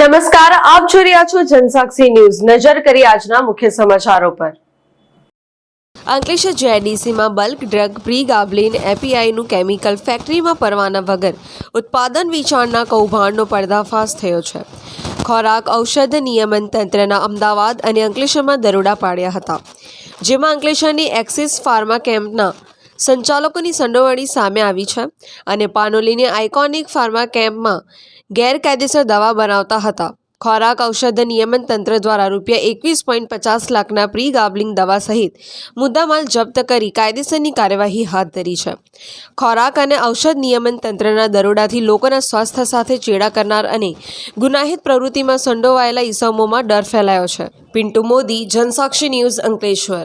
નમસ્કાર, આપ જોઈ રહ્યા છો જનસાક્ષી ન્યૂઝ. નજર કરી આજના મુખ્ય સમાચારો પર. અંકલેશ્વર જેડીસીમાં બલ્ક ડ્રગ પ્રી ગાબલિન એપીઆઈનું કેમિકલ ફેક્ટરીમાં પરવાના વગર ઉત્પાદન વેચાણના કૌભાંડનો પર્દાફાશ થયો છે. ખોરાક, ઔષધ, નિયમન તંત્રના અમદાવાદ અને અંકલેશ્વરમાં દરોડા પાડ્યા હતા. જેમાં અંકલેશ્વરની એક્સિસ ફાર્મા કેમ્પના સંચાલકોની સંડોવણી સામે આવી છે અને પાનોલીની આઇકોનિક ફાર્મા કેમ્પમાં ગેરકાયદેસર દવા બનાવતા હતા. ખોરાક ઔષધ નિયમન તંત્ર દ્વારા રૂપિયા એકવીસ પોઈન્ટ પચાસ લાખના પ્રી ગાબલિંગ દવા સહિત મુદ્દામાલ જપ્ત કરી કાયદેસરની કાર્યવાહી હાથ ધરી છે. ખોરાક અને ઔષધ નિયમન તંત્રના દરોડાથી લોકોના સ્વાસ્થ્ય સાથે ચેડા કરનાર અને ગુનાહિત પ્રવૃત્તિમાં સંડોવાયેલા ઈસમોમાં ડર ફેલાયો છે. પિન્ટુ મોદી, જનસાક્ષી ન્યૂઝ અંકલેશ્વર.